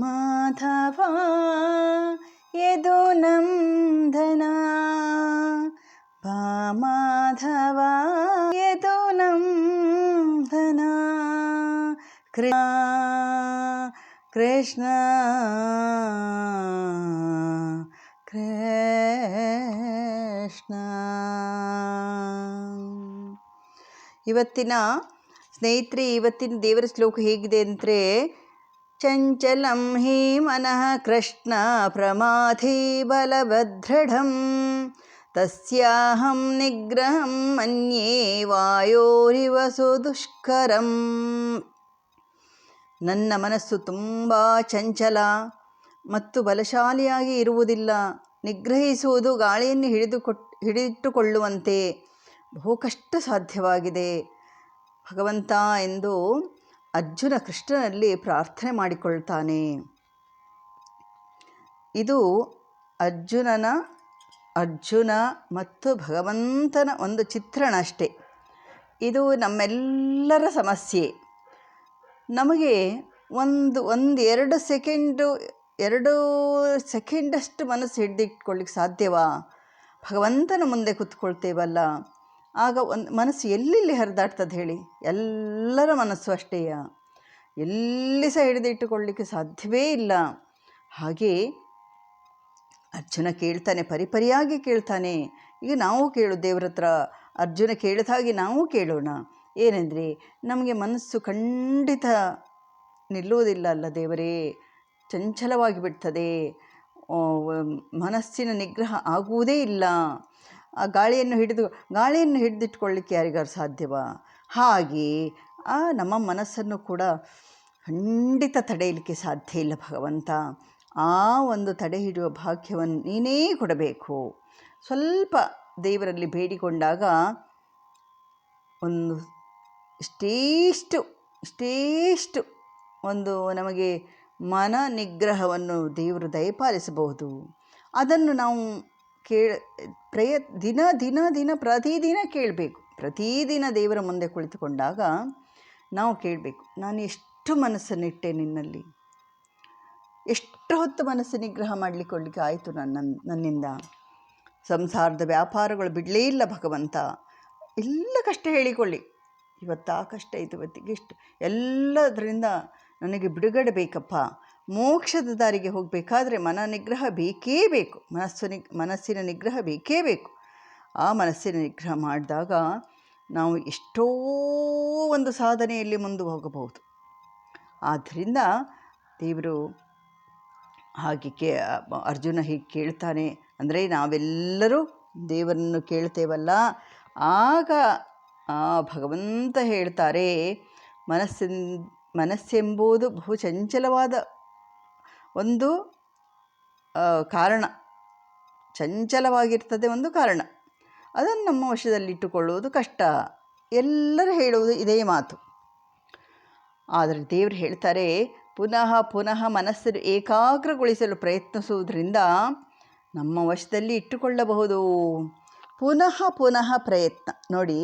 ಮಾಧವ ಯದು ನಂದನ ಬಾ ಮಾಧವ ಯದು ನಂದನ ಕೃ ಕೃಷ್ಣ ಕೃಷ್ಣ ಇವತ್ತಿನ ಸ್ನೇಹಿತರೆ ಇವತ್ತಿನ ದೇವರ ಶ್ಲೋಕ ಹೇಗಿದೆ ಅಂದರೆ ಚಂಚಲಂ ಹಿ ಮನಃ ಕೃಷ್ಣ ಪ್ರಮಾಧಿ ಬಲಭದ್ರಢಂ ತಸ್ಯಾಹಂ ನಿಗ್ರಹಂ ಮನ್ಯೇ ವಾಯೋರಿವ ಸುದುಷ್ಕರಂ ನನ್ನ ಮನಸ್ಸು ತುಂಬ ಚಂಚಲ ಮತ್ತು ಬಲಶಾಲಿಯಾಗಿ ಇರುವುದಿಲ್ಲ. ನಿಗ್ರಹಿಸುವುದು ಗಾಳಿಯನ್ನು ಹಿಡಿದು ಕೊಟ್ ಹಿಡಿದಿಟ್ಟುಕೊಳ್ಳುವಂತೆ ಬಹು ಕಷ್ಟ ಸಾಧ್ಯವಾಗಿದೆ. ಭಗವಂತ ಎಂದು ಅರ್ಜುನ ಕೃಷ್ಣನಲ್ಲಿ ಪ್ರಾರ್ಥನೆ ಮಾಡಿಕೊಳ್ತಾನೆ. ಇದು ಅರ್ಜುನನ, ಅರ್ಜುನ ಮತ್ತು ಭಗವಂತನ ಒಂದು ಚಿತ್ರಣ ಅಷ್ಟೇ. ಇದು ನಮ್ಮೆಲ್ಲರ ಸಮಸ್ಯೆ. ನಮಗೆ ಒಂದು ಒಂದು ಎರಡು ಸೆಕೆಂಡು, ಎರಡು ಸೆಕೆಂಡಷ್ಟು ಮನಸ್ಸು ಹಿಡಿದಿಟ್ಕೊಳ್ಳಿಕ್ಕೆ ಸಾಧ್ಯವಾ? ಭಗವಂತನ ಮುಂದೆ ಕೂತ್ಕೊಳ್ತೇವಲ್ಲ? ಆಗ ಒಂದು ಮನಸ್ಸು ಎಲ್ಲೆಲ್ಲಿ ಹರಿದಾಡ್ತದೆ ಹೇಳಿ? ಎಲ್ಲರ ಮನಸ್ಸು ಅಷ್ಟೇಯ. ಎಲ್ಲಿ ಸಹ ಹಿಡಿದಿಟ್ಟುಕೊಳ್ಳಿಕ್ಕೆ ಸಾಧ್ಯವೇ ಇಲ್ಲ. ಹಾಗೆ ಅರ್ಜುನ ಕೇಳ್ತಾನೆ ಪರಿಪರಿಯಾಗಿ ಕೇಳ್ತಾನೆ. ಈಗ ನಾವು ಕೇಳು ದೇವ್ರ ಹತ್ರ ಅರ್ಜುನ ಕೇಳಿದ ಹಾಗೆ ನಾವು ಕೇಳೋಣ. ಏನೆಂದರೆ, ನಮಗೆ ಮನಸ್ಸು ಖಂಡಿತ ನಿಲ್ಲುವುದಿಲ್ಲ ಅಲ್ಲ ದೇವರೇ. ಚಂಚಲವಾಗಿ ಬಿಡ್ತದೆ ಮನಸ್ಸಿನ ನಿಗ್ರಹ ಆಗುವುದೇ ಇಲ್ಲ. ಆ ಗಾಳಿಯನ್ನು ಹಿಡಿದು, ಗಾಳಿಯನ್ನು ಹಿಡಿದಿಟ್ಕೊಳ್ಳಿಕ್ಕೆ ಯಾರಿಗಾರು ಸಾಧ್ಯವಾ? ಹಾಗೆ ಆ ನಮ್ಮ ಮನಸ್ಸನ್ನು ಕೂಡ ಖಂಡಿತ ತಡೆಯಲಿಕ್ಕೆ ಸಾಧ್ಯ ಇಲ್ಲ ಭಗವಂತ. ಆ ಒಂದು ತಡೆ ಹಿಡಿಯುವ ಭಾಗ್ಯವನ್ನು ನೀನೇ ಕೊಡಬೇಕು. ಸ್ವಲ್ಪ ದೇವರಲ್ಲಿ ಬೇಡಿಕೊಂಡಾಗ ಒಂದು ಇಷ್ಟೇಷ್ಟು ಇಷ್ಟೇಷ್ಟು ಒಂದು ನಮಗೆ ಮನ ನಿಗ್ರಹವನ್ನು ದೇವರು ದಯಪಾಲಿಸಬಹುದು. ಅದನ್ನು ನಾವು ಕೇಳ, ಪ್ರಯ, ದಿನ ದಿನ ದಿನ, ಪ್ರತಿದಿನ ಕೇಳಬೇಕು. ಪ್ರತಿದಿನ ದೇವರ ಮುಂದೆ ಕುಳಿತುಕೊಂಡಾಗ ನಾವು ಕೇಳಬೇಕು, ನಾನು ಎಷ್ಟು ಮನಸ್ಸನ್ನಿಟ್ಟೆ ನಿನ್ನಲ್ಲಿ? ಎಷ್ಟು ಹೊತ್ತು ಮನಸ್ಸು ನಿಗ್ರಹ ಮಾಡಲಿಕ್ಕೆ ಆಯಿತು ನನ್ನ, ನನ್ನಿಂದ? ಸಂಸಾರದ ವ್ಯಾಪಾರಗಳು ಬಿಡಲೇ ಇಲ್ಲ ಭಗವಂತ. ಎಲ್ಲ ಕಷ್ಟ ಹೇಳಿಕೊಳ್ಳಿ. ಇವತ್ತು ಆ ಕಷ್ಟ, ಇದು ಇವತ್ತಿಗೆ ಎಷ್ಟು? ಎಲ್ಲದರಿಂದ ನನಗೆ ಬಿಡುಗಡೆ ಬೇಕಪ್ಪ. ಮೋಕ್ಷದ ದಾರಿಗೆ ಹೋಗಬೇಕಾದ್ರೆ ಮನ ನಿಗ್ರಹ ಬೇಕೇ ಬೇಕು. ಮನಸ್ಸು ನಿಗ್, ಮನಸ್ಸಿನ ನಿಗ್ರಹ ಬೇಕೇ ಬೇಕು. ಆ ಮನಸ್ಸಿನ ನಿಗ್ರಹ ಮಾಡಿದಾಗ ನಾವು ಎಷ್ಟೋ ಒಂದು ಸಾಧನೆಯಲ್ಲಿ ಮುಂದೆ ಹೋಗಬಹುದು. ಆದ್ದರಿಂದ ದೇವರು ಹಾಗೆ ಕೇ, ಅರ್ಜುನ ಹೀಗೆ ಕೇಳ್ತಾನೆ ಅಂದರೆ ನಾವೆಲ್ಲರೂ ದೇವರನ್ನು ಕೇಳ್ತೇವಲ್ಲ. ಆಗ ಆ ಭಗವಂತ ಹೇಳ್ತಾರೆ, ಮನಸ್ಸಿನ, ಮನಸ್ಸೆಂಬುದು ಬಹು ಚಂಚಲವಾದ ಒಂದು ಕಾರಣ. ಚಂಚಲವಾಗಿರ್ತದೆ ಒಂದು ಕಾರಣ. ಅದನ್ನು ನಮ್ಮ ವಶದಲ್ಲಿಟ್ಟುಕೊಳ್ಳುವುದು ಕಷ್ಟ. ಎಲ್ಲರೂ ಹೇಳುವುದು ಇದೇ ಮಾತು. ಆದರೆ ದೇವರು ಹೇಳ್ತಾರೆ, ಪುನಃ ಪುನಃ ಮನಸ್ಸನ್ನು ಏಕಾಗ್ರಗೊಳಿಸಲು ಪ್ರಯತ್ನಿಸುವುದರಿಂದ ನಮ್ಮ ವಶದಲ್ಲಿ ಇಟ್ಟುಕೊಳ್ಳಬಹುದು. ಪುನಃ ಪುನಃ ಪ್ರಯತ್ನ. ನೋಡಿ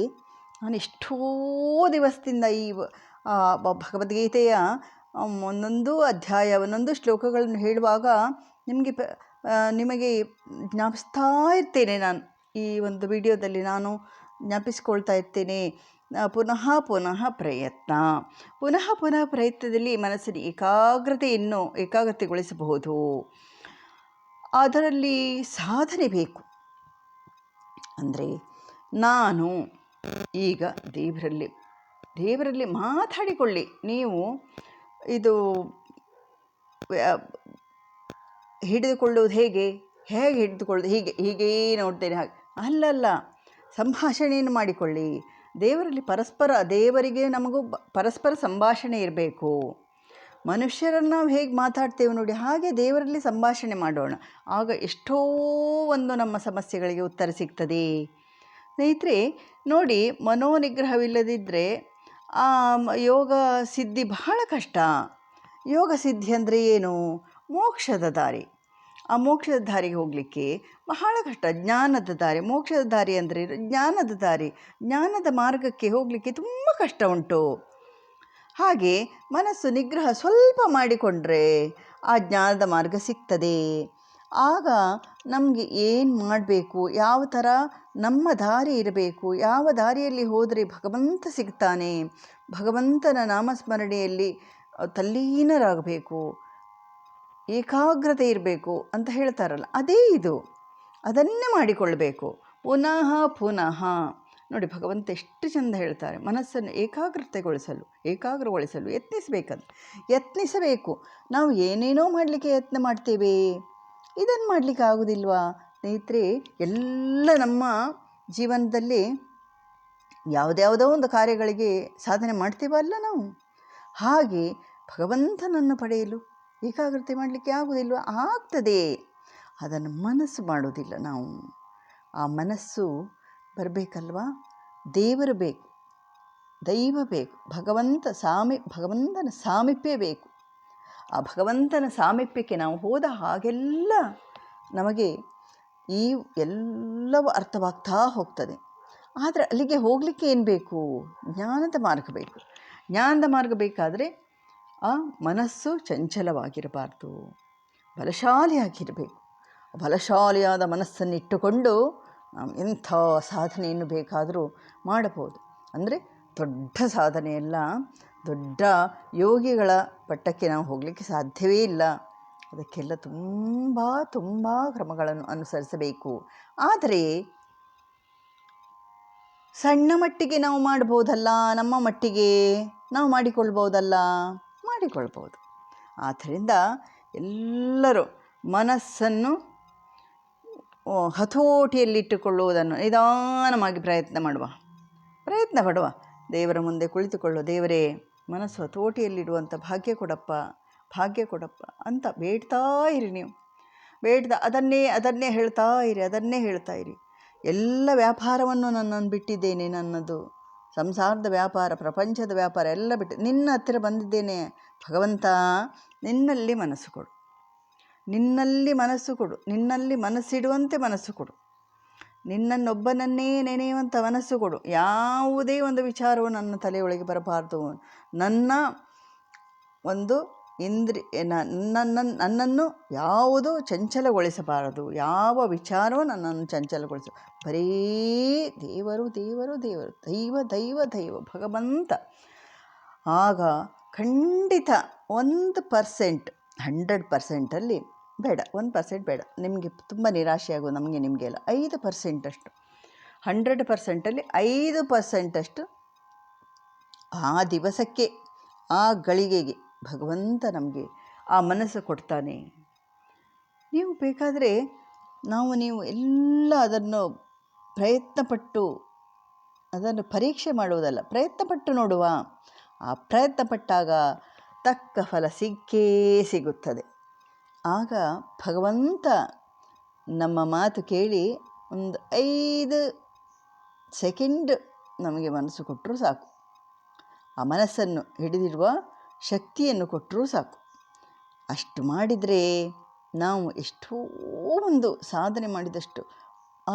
ನಾನು ಎಷ್ಟೋ ದಿವಸದಿಂದ ಈ ಭಗವದ್ಗೀತೆಯ ಒಂದೊಂದು ಅಧ್ಯಾಯ ಒಂದೊಂದು ಶ್ಲೋಕಗಳನ್ನು ಹೇಳುವಾಗ ನಿಮಗೆ ನಿಮಗೆ ಜ್ಞಾಪಿಸ್ತಾ ಇರ್ತೇನೆ ನಾನು ಈ ಒಂದು ವಿಡಿಯೋದಲ್ಲಿ. ನಾನು ಜ್ಞಾಪಿಸ್ಕೊಳ್ತಾ ಇರ್ತೇನೆ. ಪುನಃ ಪುನಃ ಪ್ರಯತ್ನ. ಪುನಃ ಪುನಃ ಪ್ರಯತ್ನದಲ್ಲಿ ಮನಸ್ಸಿನ ಏಕಾಗ್ರತೆಯನ್ನು ಏಕಾಗ್ರತೆಗೊಳಿಸಬಹುದು. ಅದರಲ್ಲಿ ಸಾಧನೆ ಬೇಕು. ಅಂದರೆ ನಾನು ಈಗ ದೇವರಲ್ಲಿ ದೇವರಲ್ಲಿ ಮಾತಾಡಿಕೊಳ್ಳಿ. ನೀವು ಇದು ಹಿಡಿದುಕೊಳ್ಳುವುದು ಹೇಗೆ? ಹೇಗೆ ಹಿಡಿದುಕೊಳ್ಳೋದು ಹೀಗೆ, ಹೀಗೇ ನೋಡ್ತೇನೆ ಹಾಗೆ. ಅಲ್ಲಲ್ಲ, ಸಂಭಾಷಣೆಯನ್ನು ಮಾಡಿಕೊಳ್ಳಿ. ದೇವರಲ್ಲಿ ಪರಸ್ಪರ, ದೇವರಿಗೆ ನಮಗೂ ಪರಸ್ಪರ ಸಂಭಾಷಣೆ ಇರಬೇಕು. ಮನುಷ್ಯರನ್ನು ನಾವು ಹೇಗೆ ಮಾತಾಡ್ತೇವೆ ನೋಡಿ, ಹಾಗೆ ದೇವರಲ್ಲಿ ಸಂಭಾಷಣೆ ಮಾಡೋಣ. ಆಗ ಎಷ್ಟೋ ಒಂದು ನಮ್ಮ ಸಮಸ್ಯೆಗಳಿಗೆ ಉತ್ತರ ಸಿಗ್ತದೆ. ಸ್ನೇಹಿತರೆ, ನೋಡಿ ಮನೋನಿಗ್ರಹವಿಲ್ಲದಿದ್ದರೆ ಯೋಗ ಸಿದ್ಧಿ ಬಹಳ ಕಷ್ಟ. ಯೋಗ ಸಿದ್ಧಿ ಅಂದರೆ ಏನು? ಮೋಕ್ಷದ ದಾರಿ. ಆ ಮೋಕ್ಷದ ದಾರಿಗೆ ಹೋಗಲಿಕ್ಕೆ ಬಹಳ ಕಷ್ಟ. ಜ್ಞಾನದ ದಾರಿ. ಮೋಕ್ಷದ ದಾರಿ ಅಂದರೆ ಜ್ಞಾನದ ದಾರಿ. ಜ್ಞಾನದ ಮಾರ್ಗಕ್ಕೆ ಹೋಗಲಿಕ್ಕೆ ತುಂಬ ಕಷ್ಟ ಉಂಟು. ಹಾಗೆ ಮನಸ್ಸು ನಿಗ್ರಹ ಸ್ವಲ್ಪ ಮಾಡಿಕೊಂಡರೆ ಆ ಜ್ಞಾನದ ಮಾರ್ಗ ಸಿಗ್ತದೆ. ಆಗ ನಮಗೆ ಏನು ಮಾಡಬೇಕು? ಯಾವ ಥರ ನಮ್ಮ ದಾರಿ ಇರಬೇಕು? ಯಾವ ದಾರಿಯಲ್ಲಿ ಹೋದರೆ ಭಗವಂತ ಸಿಗ್ತಾನೆ? ಭಗವಂತನ ನಾಮಸ್ಮರಣೆಯಲ್ಲಿ ತಲ್ಲೀನರಾಗಬೇಕು. ಏಕಾಗ್ರತೆ ಇರಬೇಕು ಅಂತ ಹೇಳ್ತಾರಲ್ಲ, ಅದೇ ಇದು. ಅದನ್ನೇ ಮಾಡಿಕೊಳ್ಳಬೇಕು ಪುನಃ ಪುನಃ. ನೋಡಿ, ಭಗವಂತ ಎಷ್ಟು ಚಂದ ಹೇಳ್ತಾರೆ, ಮನಸ್ಸನ್ನು ಏಕಾಗ್ರತೆಗೊಳಿಸಲು, ಏಕಾಗ್ರಗೊಳಿಸಲು ಯತ್ನಿಸಬೇಕಂತ. ಯತ್ನಿಸಬೇಕು. ನಾವು ಏನೇನೋ ಮಾಡಲಿಕ್ಕೆ ಯತ್ನ ಮಾಡ್ತೇವೆ. ಇದನ್ನು ಮಾಡಲಿಕ್ಕೆ ಆಗೋದಿಲ್ವಾ? ಸ್ನೇಹಿತರೆ, ಎಲ್ಲ ನಮ್ಮ ಜೀವನದಲ್ಲಿ ಯಾವುದ್ಯಾವುದೋ ಒಂದು ಕಾರ್ಯಗಳಿಗೆ ಸಾಧನೆ ಮಾಡ್ತೀವಲ್ಲ ನಾವು? ಹಾಗೆ ಭಗವಂತನನ್ನು ಪಡೆಯಲು ಏಕಾಗ್ರತೆ ಮಾಡಲಿಕ್ಕೆ ಆಗುವುದಿಲ್ವ ಆಗ್ತದೆ. ಅದನ್ನು ಮನಸ್ಸು ಮಾಡೋದಿಲ್ಲ ನಾವು. ಆ ಮನಸ್ಸು ಬರಬೇಕಲ್ವಾ? ದೇವರು ಬೇಕು, ದೈವ ಬೇಕು, ಭಗವಂತ ಸಾಮಿ, ಭಗವಂತನ ಸಾಮೀಪ್ಯ ಬೇಕು. ಆ ಭಗವಂತನ ಸಾಮೀಪ್ಯಕ್ಕೆ ನಾವು ಹೋದ ಹಾಗೆಲ್ಲ ನಮಗೆ ಈ ಎಲ್ಲವೂ ಅರ್ಥವಾಗ್ತಾ ಹೋಗ್ತದೆ. ಆದರೆ ಅಲ್ಲಿಗೆ ಹೋಗಲಿಕ್ಕೆ ಏನು ಬೇಕು? ಜ್ಞಾನದ ಮಾರ್ಗ ಬೇಕು. ಜ್ಞಾನದ ಮಾರ್ಗ ಬೇಕಾದರೆ ಆ ಮನಸ್ಸು ಚಂಚಲವಾಗಿರಬಾರ್ದು. ಬಲಶಾಲಿಯಾಗಿರಬೇಕು. ಬಲಶಾಲಿಯಾದ ಮನಸ್ಸನ್ನಿಟ್ಟುಕೊಂಡು ನಾವು ಎಂಥ ಸಾಧನೆಯನ್ನು ಬೇಕಾದರೂ ಮಾಡಬಹುದು. ಅಂದರೆ ದೊಡ್ಡ ಸಾಧನೆಯೆಲ್ಲ, ದೊಡ್ಡ ಯೋಗಿಗಳ ಪಟ್ಟಕ್ಕೆ ನಾವು ಹೋಗಲಿಕ್ಕೆ ಸಾಧ್ಯವೇ ಇಲ್ಲ. ಅದಕ್ಕೆಲ್ಲ ತುಂಬ ತುಂಬ ಕ್ರಮಗಳನ್ನು ಅನುಸರಿಸಬೇಕು. ಆದರೆ ಸಣ್ಣ ಮಟ್ಟಿಗೆ ನಾವು ಮಾಡ್ಬೋದಲ್ಲ, ನಮ್ಮ ಮಟ್ಟಿಗೆ ನಾವು ಮಾಡಿಕೊಳ್ಬೋದಲ್ಲ? ಮಾಡಿಕೊಳ್ಬೋದು. ಆದ್ದರಿಂದ ಎಲ್ಲರೂ ಮನಸ್ಸನ್ನು ಹತೋಟಿಯಲ್ಲಿಟ್ಟುಕೊಳ್ಳುವುದನ್ನು ನಿಧಾನವಾಗಿ ಪ್ರಯತ್ನ ಮಾಡುವ. ಪ್ರಯತ್ನ ಪಡುವ. ದೇವರ ಮುಂದೆ ಕುಳಿತುಕೊಳ್ಳುವ ದೇವರೇ. ಮನಸ್ಸು ಹತೋಟಿಯಲ್ಲಿಡುವಂಥ ಭಾಗ್ಯ ಕೊಡಪ್ಪ ಭಾಗ್ಯ ಕೊಡಪ್ಪ ಅಂತ ಬೇಡ್ತಾ ಇರಿ ನೀವು. ಬೇಡ್ದ, ಅದನ್ನೇ ಅದನ್ನೇ ಹೇಳ್ತಾ ಇರಿ, ಅದನ್ನೇ ಹೇಳ್ತಾ ಇರಿ. ಎಲ್ಲ ವ್ಯಾಪಾರವನ್ನು ನನ್ನನ್ನು ಬಿಟ್ಟಿದ್ದೇನೆ ನನ್ನದು. ಸಂಸಾರದ ವ್ಯಾಪಾರ, ಪ್ರಪಂಚದ ವ್ಯಾಪಾರ ಎಲ್ಲ ಬಿಟ್ಟು ನಿನ್ನ ಹತ್ತಿರ ಬಂದಿದ್ದೇನೆ. ಭಗವಂತ, ನಿನ್ನಲ್ಲಿ ಮನಸ್ಸು ಕೊಡು. ನಿನ್ನಲ್ಲಿ ಮನಸ್ಸು ಕೊಡು. ನಿನ್ನಲ್ಲಿ ಮನಸ್ಸಿಡುವಂತೆ ಮನಸ್ಸು ಕೊಡು. ನಿನ್ನನ್ನೊಬ್ಬನನ್ನೇ ನೆನೆಯುವಂಥ ಮನಸ್ಸು ಕೊಡು. ಯಾವುದೇ ಒಂದು ವಿಚಾರವು ನನ್ನ ತಲೆಯೊಳಗೆ ಬರಬಾರದು. ನನ್ನ ಒಂದು ಇಂದ್ರಿ ನನ್ನ, ನನ್ನನ್ನು ಯಾವುದು ಚಂಚಲಗೊಳಿಸಬಾರದು. ಯಾವ ವಿಚಾರವೂ ನನ್ನನ್ನು ಚಂಚಲಗೊಳಿಸ ಬರೀ ದೇವರು ದೇವರು ದೇವರು, ದೈವ ದೈವ ದೈವ, ಭಗವಂತ. ಆಗ ಖಂಡಿತ ಒಂದು ಪರ್ಸೆಂಟ್, ಹಂಡ್ರೆಡ್ ಪರ್ಸೆಂಟಲ್ಲಿ ಬೇಡ, ಒಂದು ಪರ್ಸೆಂಟ್ ಬೇಡ. ನಿಮಗೆ ತುಂಬ ನಿರಾಶೆ ಆಗೋ ನಮಗೆ ನಿಮಗೆಲ್ಲ ಐದು ಪರ್ಸೆಂಟಷ್ಟು ಹಂಡ್ರೆಡ್ ಪರ್ಸೆಂಟಲ್ಲಿ ಐದು ಪರ್ಸೆಂಟಷ್ಟು ಆ ದಿವಸಕ್ಕೆ, ಆ ಗಳಿಗೆಗೆ ಭಗವಂತ ನಮಗೆ ಆ ಮನಸ್ಸು ಕೊಡ್ತಾನೆ. ನೀವು ಬೇಕಾದರೆ ನಾವು ನೀವು ಎಲ್ಲ ಅದನ್ನು ಪ್ರಯತ್ನಪಟ್ಟು, ಅದನ್ನು ಪರೀಕ್ಷೆ ಮಾಡುವುದಲ್ಲ, ಪ್ರಯತ್ನಪಟ್ಟು ನೋಡುವ. ಆ ಪ್ರಯತ್ನಪಟ್ಟಾಗ ತಕ್ಕ ಫಲ ಸಿಕ್ಕೇ ಸಿಗುತ್ತದೆ. ಆಗ ಭಗವಂತ ನಮ್ಮ ಮಾತು ಕೇಳಿ ಒಂದು ಐದು ಸೆಕೆಂಡ್ ನಮಗೆ ಮನಸ್ಸು ಕೊಟ್ಟರೂ ಸಾಕು. ಆ ಮನಸ್ಸನ್ನು ಹಿಡಿದಿರುವ ಶಕ್ತಿಯನ್ನು ಕೊಟ್ಟರೂ ಸಾಕು. ಅಷ್ಟು ಮಾಡಿದರೆ ನಾವು ಎಷ್ಟೋ ಒಂದು ಸಾಧನೆ ಮಾಡಿದಷ್ಟು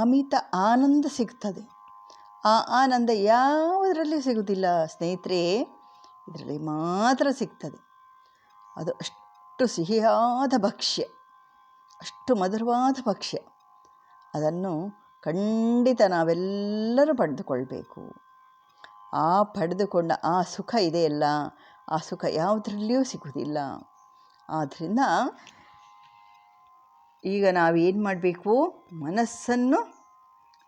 ಅಮಿತ ಆನಂದ ಸಿಗ್ತದೆ. ಆ ಆನಂದ ಯಾವುದರಲ್ಲಿ ಸಿಗುವುದಿಲ್ಲ ಸ್ನೇಹಿತರೆ, ಇದರಲ್ಲಿ ಮಾತ್ರ ಸಿಗ್ತದೆ. ಅದು ಅಷ್ಟು ಸಿಹಿಯಾದ ಭಕ್ಷ್ಯ, ಅಷ್ಟು ಮಧುರವಾದ ಭಕ್ಷ್ಯ. ಅದನ್ನು ಖಂಡಿತ ನಾವೆಲ್ಲರೂ ಪಡೆದುಕೊಳ್ಬೇಕು. ಆ ಪಡೆದುಕೊಂಡ ಆ ಸುಖ ಇದೆಯಲ್ಲ, ಆ ಸುಖ ಯಾವುದರಲ್ಲಿಯೂ ಸಿಗುವುದಿಲ್ಲ. ಆದ್ದರಿಂದ ಈಗ ನಾವೇನು ಮಾಡಬೇಕು? ಮನಸ್ಸನ್ನು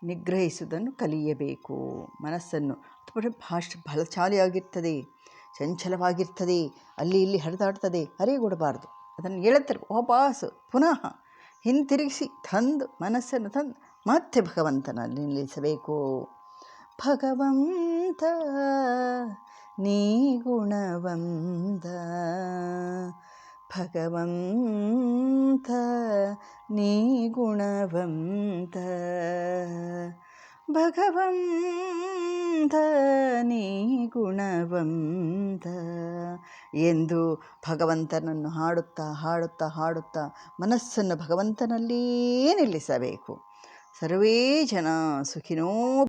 ನಿಗ್ರಹಿಸುವುದನ್ನು ಕಲಿಯಬೇಕು. ಮನಸ್ಸನ್ನು, ಭಾಷ ಬಲಶಾಲಿಯಾಗಿರ್ತದೆ. ಚಂಚಲವಾಗಿರ್ತದೆ, ಅಲ್ಲಿ ಇಲ್ಲಿ ಹರಿದಾಡ್ತದೆ, ಹರಿಗೊಡಬಾರ್ದು. ಅದನ್ನು ಹೇಳುತ್ತಾರೆ ವಾಪಸ್, ಪುನಃ ಹಿಂತಿರುಗಿಸಿ ತಂದು ಮನಸ್ಸನ್ನು ತಂದು ಮತ್ತೆ ಭಗವಂತನಲ್ಲಿ ನಿಲ್ಲಿಸಬೇಕು. ಭಗವಂತ, ನೀ ಗುಣವಂತ. ಭಗವಂತ, ನೀ ಗುಣವಂತ. ಭಗವಂತ ನೀ ಗುಣವಂತ ಎಂದು ಭಗವಂತನನ್ನು ಹಾಡುತ್ತಾ ಹಾಡುತ್ತಾ ಹಾಡುತ್ತಾ ಮನಸ್ಸನ್ನು ಭಗವಂತನಲ್ಲಿಯೇ ನಿಲ್ಲಿಸಬೇಕು. ಸರ್ವೇ ಜನ ಸುಖಿನೋ